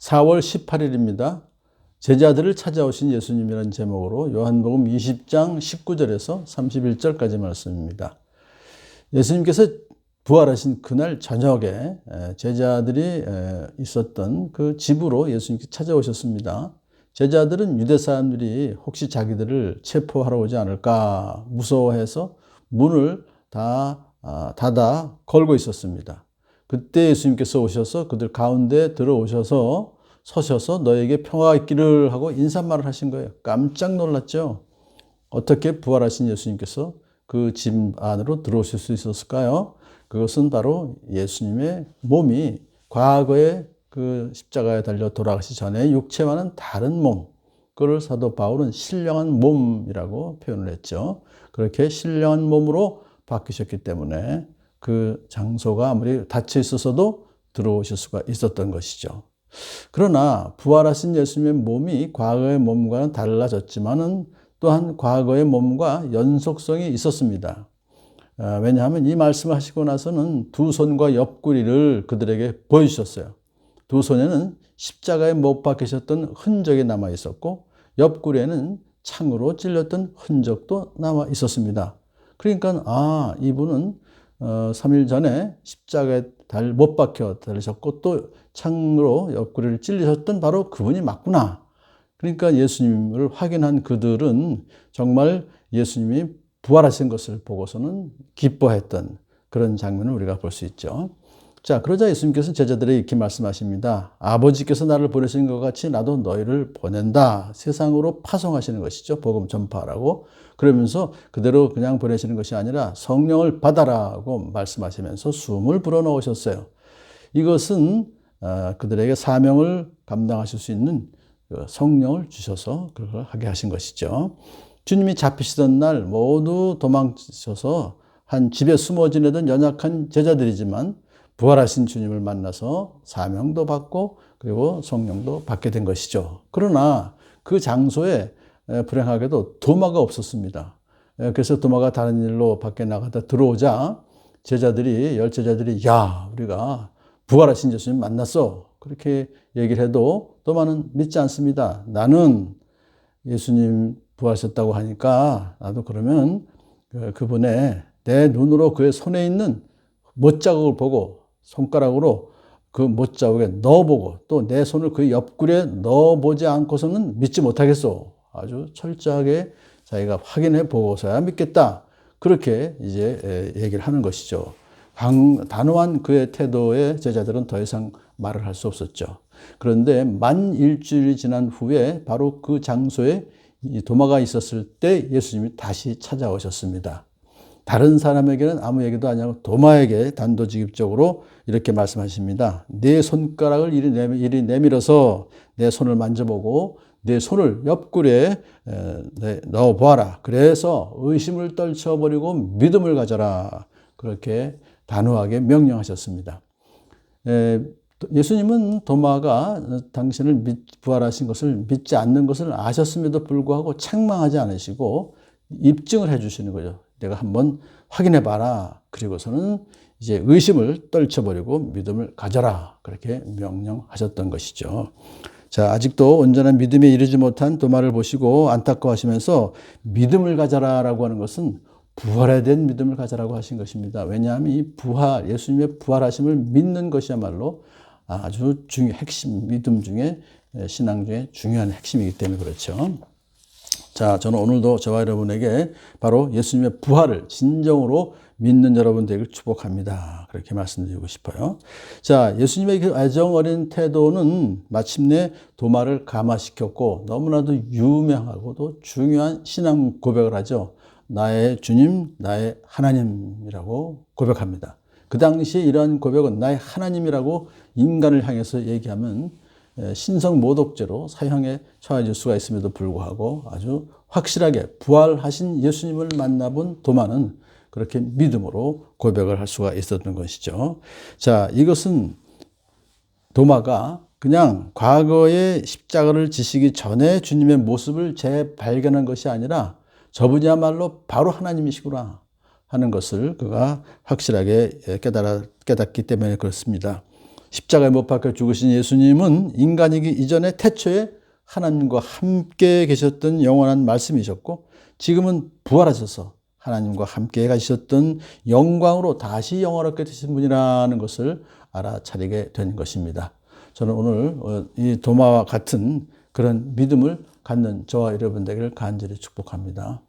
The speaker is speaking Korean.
4월 18일입니다. 제자들을 찾아오신 예수님이라는 제목으로 요한복음 20장 19절에서 31절까지 말씀입니다. 예수님께서 부활하신 그날 저녁에 제자들이 있었던 그 집으로 예수님께 찾아오셨습니다. 제자들은 유대 사람들이 혹시 자기들을 체포하러 오지 않을까 무서워해서 문을 다 아, 닫아 걸고 있었습니다. 그때 예수님께서 오셔서 그들 가운데 들어오셔서 서셔서 너에게 평화가 있기를 하고 인사말을 하신 거예요. 깜짝 놀랐죠. 어떻게 부활하신 예수님께서 그 집 안으로 들어오실 수 있었을까요? 그것은 바로 예수님의 몸이 과거에 그 십자가에 달려 돌아가시 전에 육체와는 다른 몸, 그를 사도 바울은 신령한 몸이라고 표현을 했죠. 그렇게 신령한 몸으로 바뀌셨기 때문에 그 장소가 아무리 닫혀 있었어도 들어오실 수가 있었던 것이죠. 그러나 부활하신 예수님의 몸이 과거의 몸과는 달라졌지만은 또한 과거의 몸과 연속성이 있었습니다. 아, 왜냐하면 이 말씀을 하시고 나서는 두 손과 옆구리를 그들에게 보여주셨어요. 두 손에는 십자가에 못 박히셨던 흔적이 남아 있었고 옆구리에는 창으로 찔렸던 흔적도 남아 있었습니다. 그러니까 아 이분은 어, 3일 전에 십자가에 달 못 박혀 달리셨고 또 창으로 옆구리를 찔리셨던 바로 그분이 맞구나. 그러니까 예수님을 확인한 그들은 정말 예수님이 부활하신 것을 보고서는 기뻐했던 그런 장면을 우리가 볼 수 있죠. 자, 그러자 예수님께서 제자들에게 이렇게 말씀하십니다. 아버지께서 나를 보내신 것 같이 나도 너희를 보낸다. 세상으로 파송하시는 것이죠. 복음 전파라고. 그러면서 그대로 그냥 보내시는 것이 아니라 성령을 받아라고 말씀하시면서 숨을 불어넣으셨어요. 이것은 어, 그들에게 사명을 감당하실 수 있는 그 성령을 주셔서 그걸 하게 하신 것이죠. 주님이 잡히시던 날 모두 도망쳐서 한 집에 숨어 지내던 연약한 제자들이지만 부활하신 주님을 만나서 사명도 받고 그리고 성령도 받게 된 것이죠. 그러나 그 장소에 불행하게도 도마가 없었습니다. 그래서 도마가 다른 일로 밖에 나가다 들어오자 제자들이 열 제자들이 야 우리가 부활하신 예수님 만났어 그렇게 얘기를 해도 도마는 믿지 않습니다. 나는 예수님 부활하셨다고 하니까 나도 그러면 그, 그분의 내 눈으로 그의 손에 있는 못자국을 보고 손가락으로 그 못자국에 넣어보고 또 내 손을 그 옆구리에 넣어보지 않고서는 믿지 못하겠소. 아주 철저하게 자기가 확인해 보고서야 믿겠다. 그렇게 이제 얘기를 하는 것이죠. 강, 단호한 그의 태도에 제자들은 더 이상 말을 할 수 없었죠. 그런데 만 일주일이 지난 후에 바로 그 장소에 도마가 있었을 때 예수님이 다시 찾아오셨습니다. 다른 사람에게는 아무 얘기도 아니고 도마에게 단도직입적으로 이렇게 말씀하십니다. 내 손가락을 이리, 내밀, 이리 내밀어서 내 손을 만져보고 내 손을 옆구리에 넣어 보아라. 그래서 의심을 떨쳐버리고 믿음을 가져라. 그렇게 단호하게 명령하셨습니다. 예수님은 도마가 당신을 부활하신 것을 믿지 않는 것을 아셨음에도 불구하고 책망하지 않으시고 입증을 해 주시는 거죠. 내가 한번 확인해 봐라. 그리고서는 이제 의심을 떨쳐버리고 믿음을 가져라. 그렇게 명령하셨던 것이죠. 자, 아직도 온전한 믿음에 이르지 못한 도마를 보시고 안타까워하시면서 믿음을 가져라라고 하는 것은 부활에 대한 믿음을 가져라고 하신 것입니다. 왜냐하면 이 부활, 예수님의 부활하심을 믿는 것이야말로 아주 중요, 핵심, 믿음 중에, 신앙 중에 중요한 핵심이기 때문에 그렇죠. 자, 저는 오늘도 저와 여러분에게 바로 예수님의 부활을 진정으로 믿는 여러분 되길 축복합니다. 그렇게 말씀드리고 싶어요. 자, 예수님의 그 애정 어린 태도는 마침내 도마를 감화시켰고 너무나도 유명하고도 중요한 신앙 고백을 하죠. 나의 주님, 나의 하나님이라고 고백합니다. 그 당시에 이러한 고백은 나의 하나님이라고 인간을 향해서 얘기하면 신성 모독죄로 사형에 처해질 수가 있음에도 불구하고 아주 확실하게 부활하신 예수님을 만나본 도마는 그렇게 믿음으로 고백을 할 수가 있었던 것이죠. 자, 이것은 도마가 그냥 과거의 십자가를 지시기 전에 주님의 모습을 재발견한 것이 아니라 저분이야말로 바로 하나님이시구나 하는 것을 그가 확실하게 깨달아, 깨닫기 때문에 그렇습니다. 십자가에 못 박혀 죽으신 예수님은 인간이기 이전에 태초에 하나님과 함께 계셨던 영원한 말씀이셨고 지금은 부활하셔서 하나님과 함께 가셨던 영광으로 다시 영원하게 되신 분이라는 것을 알아차리게 된 것입니다. 저는 오늘 어, 이 도마와 같은 그런 믿음을 갖는 저와 여러분 되기를 간절히 축복합니다.